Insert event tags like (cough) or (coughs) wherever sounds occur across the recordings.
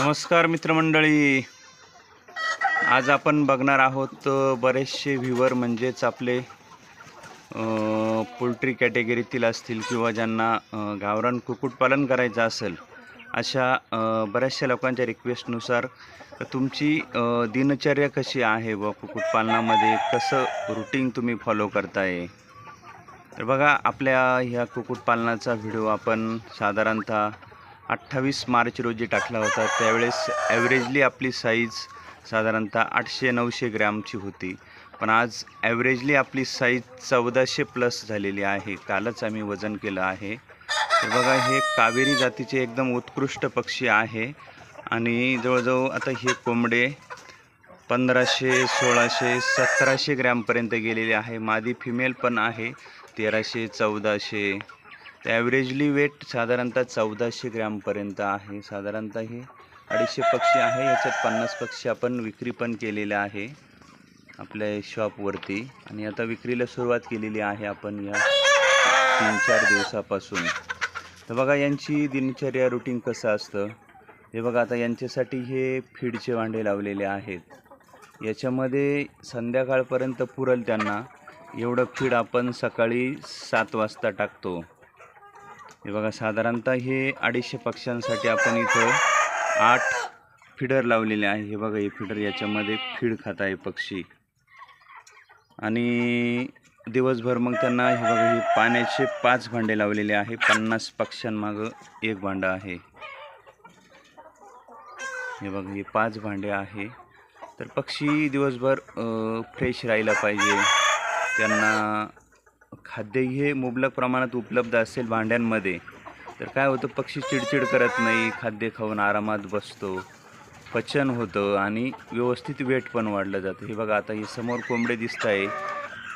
नमस्कार मित्रमंडळी. आज आपण बघणार आहोत बरेचसे व्ह्युअर म्हणजेच आपले पोल्ट्री कॅटेगरीतील असतील किंवा ज्यांना गावरान कुक्कुटपालन करायचं असेल अशा बऱ्याचशा लोकांच्या रिक्वेस्टनुसार तुमची दिनचर्या कशी आहे व कुक्कुटपालनामध्ये कसं रुटीन तुम्ही फॉलो करताय? तर बघा आपल्या ह्या कुक्कुटपालनाचा व्हिडिओ आपण साधारणतः अठ्ठावीस मार्च रोजी टाकला होता. त्यावेळेस ॲव्हरेजली आपली साईज साधारणतः आठशे नऊशे ग्रॅमची होती. पण आज ॲव्हरेजली आपली साईज चौदाशे प्लस झालेली आहे. कालच आम्ही वजन केलं आहे. तर बघा हे कावेरी जातीचे एकदम उत्कृष्ट पक्षी आहे. आणि जवळजवळ आता हे कोंबडे पंधराशे सोळाशे सतराशे ग्रॅमपर्यंत गेलेले आहे. मादी फिमेल पण आहे. तेराशे चौदाशे तर ॲव्हरेजली वेट साधारणतः चौदाशे ग्रॅमपर्यंत आहे. साधारणतः हे अडीचशे पक्षी आहे. याच्यात पन्नास पक्षी आपण विक्री पण केलेल्या आहे आपल्या शॉपवरती आणि आता विक्रीला सुरुवात केलेली आहे आपण या तीन चार दिवसापासून. तर बघा यांची दिनचर्या रुटीन कसं असतं? हे बघा आता यांच्यासाठी हे फीडचे भांडे लावलेले आहेत. याच्यामध्ये संध्याकाळपर्यंत पुरल त्यांना. एवढं फीड आपण सकाळी सात वाजता टाकतो. हे बघा साधारणतः हे अडीचशे पक्ष्यांसाठी आपण इथं आठ फिडर लावलेले आहे. हे बघा हे फिडर याच्यामध्ये फीड खात आहे पक्षी. आणि दिवसभर मग त्यांना हे बघा हे पाण्याचे पाच भांडे लावलेले आहे. पन्नास पक्ष्यांमागं एक भांडं आहे. हे बघा हे पाच भांडे आहे. तर पक्षी दिवसभर फ्रेश राहायला पाहिजे. त्यांना खाद्य हे मुबलक प्रमाणात उपलब्ध असेल भांड्यांमध्ये. तर काय होतं पक्षी चिडचिड करत नाही खाद्य खाऊन आरामात बसतो. पचन होतं आणि व्यवस्थित वेट पण वाढलं जातं. हे बघा आता हे समोर कोंबडे दिसत आहे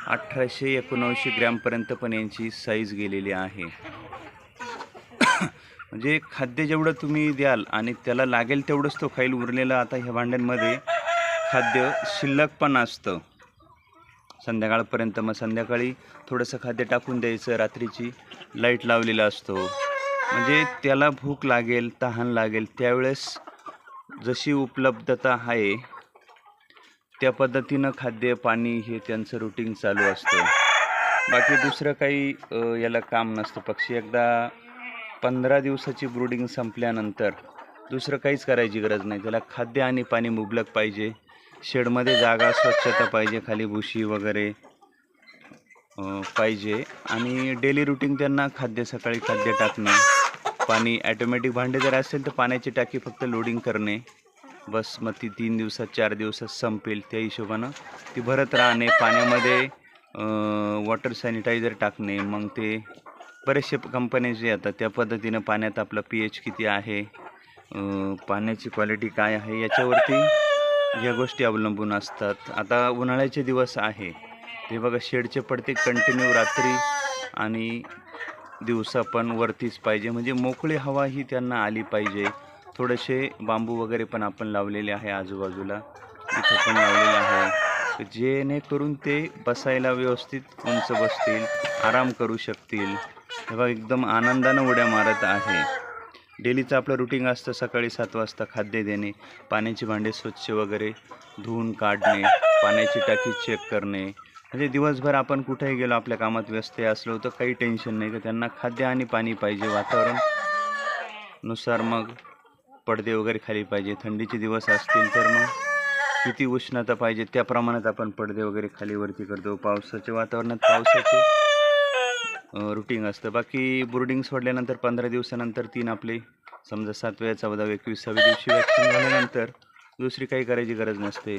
अठराशे एकोणऐंशी ग्रॅमपर्यंत पण यांची साईज गेलेली आहे. (coughs) म्हणजे खाद्य जेवढं तुम्ही द्याल आणि त्याला लागेल तेवढंच तो खाईल उरलेलं आता ह्या भांड्यांमध्ये खाद्य शिल्लक पण असतं. संध्याकाळपर्यंत मग संध्याकाळी थोडंसं खाद्य टाकून द्यायचं रात्रीची लाइट लावलेला असतो. म्हणजे त्याला भूक लागेल तहान लागेल त्यावेळेस जशी उपलब्धता आहे त्या पद्धतीनं खाद्य पाणी हे त्यांचं रुटीन चालू असतं. बाकी दुसरं काही याला काम नसतं. पक्षी एकदा पंधरा दिवसाची ब्रुडिंग संपल्यानंतर दुसरं काहीच करायची गरज नाही. त्याला खाद्य आणि पाणी मुबलक पाहिजे. शेडमध्ये जागा स्वच्छता पाहिजे खाली भुशी वगैरे पाहिजे. आणि डेली रुटीन त्यांना खाद्य सकाळी खाद्य टाकणे. पाणी ॲटोमॅटिक भांडे जर असेल तर पाण्याची टाकी फक्त लोडिंग करणे. बस मग ती तीन दिवसात चार दिवसात संपेल त्या हिशोबानं. ती भरत राहणे. पाण्यामध्ये वॉटर सॅनिटायझर टाकणे. मग ते बरेचसे कंपन्या जे येतात त्या पद्धतीनं पाण्यात आपलं पी एच किती आहे पाण्याची क्वालिटी काय आहे याच्यावरती ह्या गोष्टी अवलंबून असतात. आता उन्हाळ्याचे दिवस आहे. ते बघा शेडचे पडते कंटिन्यू रात्री आणि दिवसा पण वरतीच पाहिजे. म्हणजे मोकळी हवा ही त्यांना आली पाहिजे. थोडेसे बांबू वगैरे पण आपण लावलेले आहे आजूबाजूला. इथं पण लावलेलं आहे. जेणेकरून ते बसायला व्यवस्थित उंच बसतील आराम करू शकतील. हे बघा एकदम आनंदानं उड्या मारत आहे. डेलीचं आपलं रुटीन असतं सकाळी सात वाजता खाद्य देणे पाण्याची भांडे स्वच्छ वगैरे धुवून काढणे पाण्याची टाकी चेक करणे. म्हणजे दिवसभर आपण कुठेही गेलो आपल्या कामात व्यस्त असलो तर काही टेन्शन नाही. तर त्यांना खाद्य आणि पाणी पाहिजे वातावरणनुसार मग पडदे वगैरे खाली पाहिजे. थंडीचे दिवस असतील तर मग किती उष्णता पाहिजे त्या प्रमाणात आपण पडदे वगैरे खाली वरती करतो. पावसाच्या वातावरणात पावसाचे रुटीन असतं. बाकी बोर्डिंग सोडल्यानंतर पंधरा दिवसानंतर तीन आपले. समजा सातव्या चौदाव्या एकवीसाव्या दिवशी वॅक्सिन झाल्यानंतर दुसरी काही करायची गरज नसते.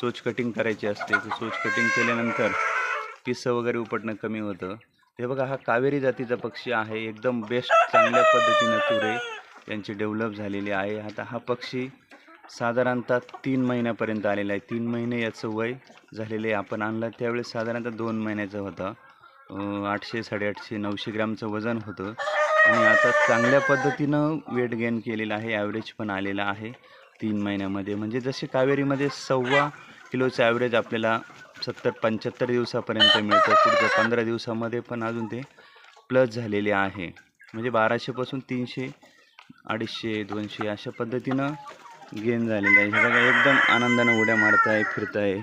चोच कटिंग करायची असते. तर चोच कटिंग केल्यानंतर पिसं वगैरे उपटणं कमी होतं. ते बघा हा कावेरी जातीचा पक्षी आहे. एकदम बेस्ट चांगल्या पद्धतीनं तुरे यांची डेव्हलप झालेली आहे. आता हा पक्षी साधारणतः तीन महिन्यापर्यंत आलेला आहे. तीन महिने याचं वय झालेलं आहे. आपण आणलं त्यावेळेस साधारणतः दोन महिन्याचं होतं. आठशे साडेआठशे नऊशे ग्रॅमचं वजन होतं. आणि आता चांगल्या पद्धतीनं वेट गेन केलेलं आहे. ॲव्हरेज पण आलेला आहे तीन महिन्यामध्ये. म्हणजे जसे कावेरीमध्ये सव्वा किलोचं ॲव्हरेज आपल्याला सत्तर पंच्याहत्तर दिवसापर्यंत मिळतं. पुढच्या पंधरा दिवसामध्ये पण अजून ते प्लस झालेले आहे. म्हणजे बाराशेपासून तीनशे अडीचशे दोनशे अशा पद्धतीनं गेन झालेलं आहे. हे बघा एकदम आनंदानं उड्या मारताय फिरताय.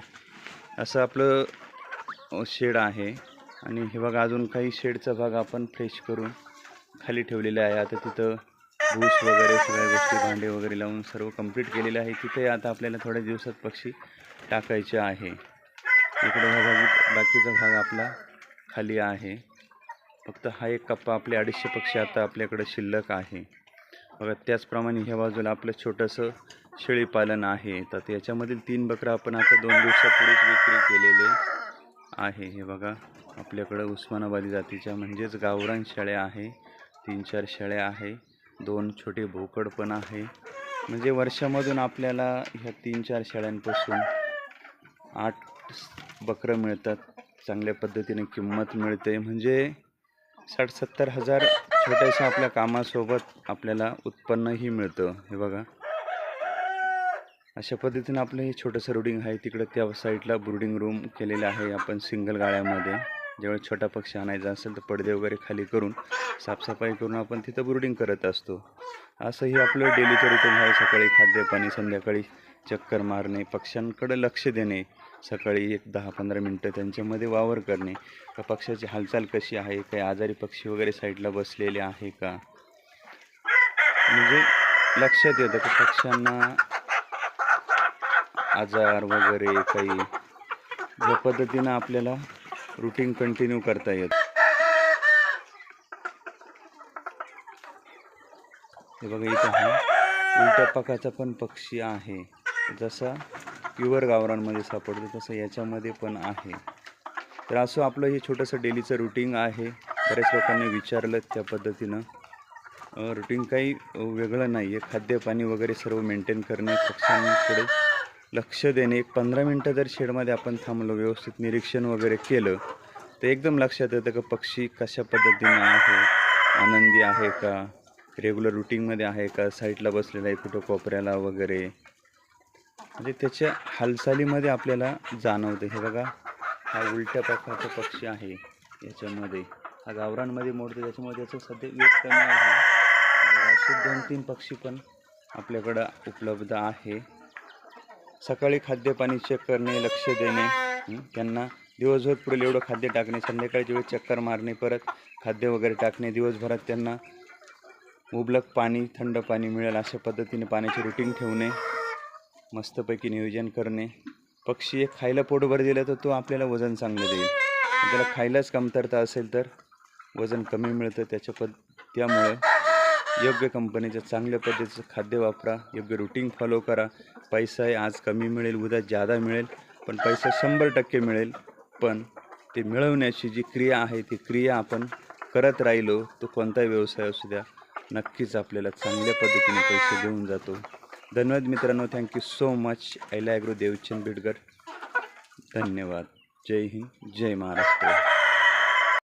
असं आपलं शेड आहे. आणि हे बघा अजून काही शेडचा भाग आपण फ्रेश करून खाली ठेवलेला आहे. आता तिथं भूस वगैरे सगळ्या गोष्टी भांडे वगैरे लावून सर्व कंप्लीट केलेलं आहे. तिथे आता आपल्याला थोड्या दिवसात पक्षी टाकायचे आहे. इकडे ह्या भागी बाकीचा भाग आपला खाली आहे. फक्त हा एक कप्पा आपले अडीचशे पक्षी आता आपल्याकडं शिल्लक आहे. बघा त्याचप्रमाणे ह्या बाजूला आपलं छोटंसं शेळीपालन आहे. तर याच्यामधील तीन बकरं आपण आता दोन दिवसापूर्वीच विक्री केलेले. आहे. हे बघा आपल्याकडं उस्मानाबादी जातीच्या म्हणजेच गावरान शेळ्या आहे. तीन चार शेळ्या आहे. दोन छोटे भोकड पण आहे. म्हणजे वर्षामधून आपल्याला ह्या तीन चार शेळ्यांपासून आठ बकरं मिळतात. चांगल्या पद्धतीने किंमत मिळते. म्हणजे साठ सत्तर हजार छोट्याशा आपल्या कामासोबत आपल्याला उत्पन्नही मिळतं. हे बघा अशा पद्धतीनं आपलं हे छोटंसं रुडिंग आहे. तिकडं त्या साईडला ब्रुडिंग रूम केलेलं आहे. आपण सिंगल गाळ्यामध्ये ज्यावेळेस छोटा पक्षी आणायचा असेल तर पडदे वगैरे खाली करून साफसफाई करून आपण तिथं ब्रुडिंग करत असतो. असंही आपलं डेलीचं रुटीन आहे. सकाळी खाद्यपाणी संध्याकाळी चक्कर मारणे पक्ष्यांकडे लक्ष देणे सकाळी एक दहा पंधरा मिनटं त्यांच्यामध्ये वावर करणे. का पक्ष्याची हालचाल कशी आहे? काही आजारी पक्षी वगैरे साईडला बसलेले आहे का? म्हणजे लक्षात येतं की पक्ष्यांना आजार वगैरे काही या पद्धतीनं आपल्याला रुटीन कंटिन्यू करता येत. हे बघा इथं हा उलट्या पकाचा पण पक्षी आहे. जसा प्युअर गावरांमध्ये सापडतो तसं याच्यामध्ये पण आहे. तर असं आपलं हे छोटंसं डेलीचं रुटीन आहे. बऱ्याच लोकांनी विचारलं त्या पद्धतीनं. रुटीन काही वेगळं नाही आहे खाद्यपाणी वगैरे सर्व मेंटेन करणे पक्ष्यांकडे लक्ष देणे. एक पंधरा मिनटं जर शेडमध्ये आपण थांबलो व्यवस्थित निरीक्षण वगैरे केलं तर एकदम लक्षात येतं का पक्षी कशा पद्धतीने आहे? आनंदी आहे का? रेग्युलर रुटीनमध्ये आहे का? साईडला बसलेला आहे कुठं? कोपऱ्याला वगैरे. म्हणजे त्याच्या हालचालीमध्ये आपल्याला जाणवतं. हे बघा हा उलट्या प्रकारचा पक्षी आहे याच्यामध्ये. हा गावरांमध्ये मोडतो त्याच्यामुळे त्याचं सध्या वेग कमी आहे. असे दोन तीन पक्षी पण आपल्याकडं उपलब्ध आहे. सकाळी खाद्यपाणी चेक करणे लक्ष देणे त्यांना दिवसभर पुढील एवढं खाद्य टाकणे संध्याकाळच्या वेळी चक्कर मारणे परत खाद्य वगैरे टाकणे दिवसभरात त्यांना मुबलक पाणी थंड पाणी मिळेल अशा पद्धतीने पाण्याची रुटीन ठेवणे मस्तपैकी नियोजन करणे. पक्षी एक खायला पोटभर दिलं तर तो आपल्याला वजन चांगलं देईल. त्याला खायलाच कमतरता असेल तर वजन कमी मिळतं त्याच्या पद त्यामुळं योग्य कंपनीचं चांगल्या पद्धतीचं खाद्य वापरा योग्य रुटीन फॉलो करा. पैसा आज कमी मिळेल उद्या जादा मिळेल पण पैसा शंभर टक्के मिळेल. पण ते मिळवण्याची जी क्रिया आहे ती क्रिया आपण करत राहिलो तो कोणताही व्यवसाय असू द्या नक्कीच आपल्याला चांगल्या पद्धतीने पैसे देऊन जातो. धन्यवाद मित्रांनो. थँक्यू सो मच ऐला ॲग्रो देवचंद बिडकर. धन्यवाद. जय हिंद. जय महाराष्ट्र.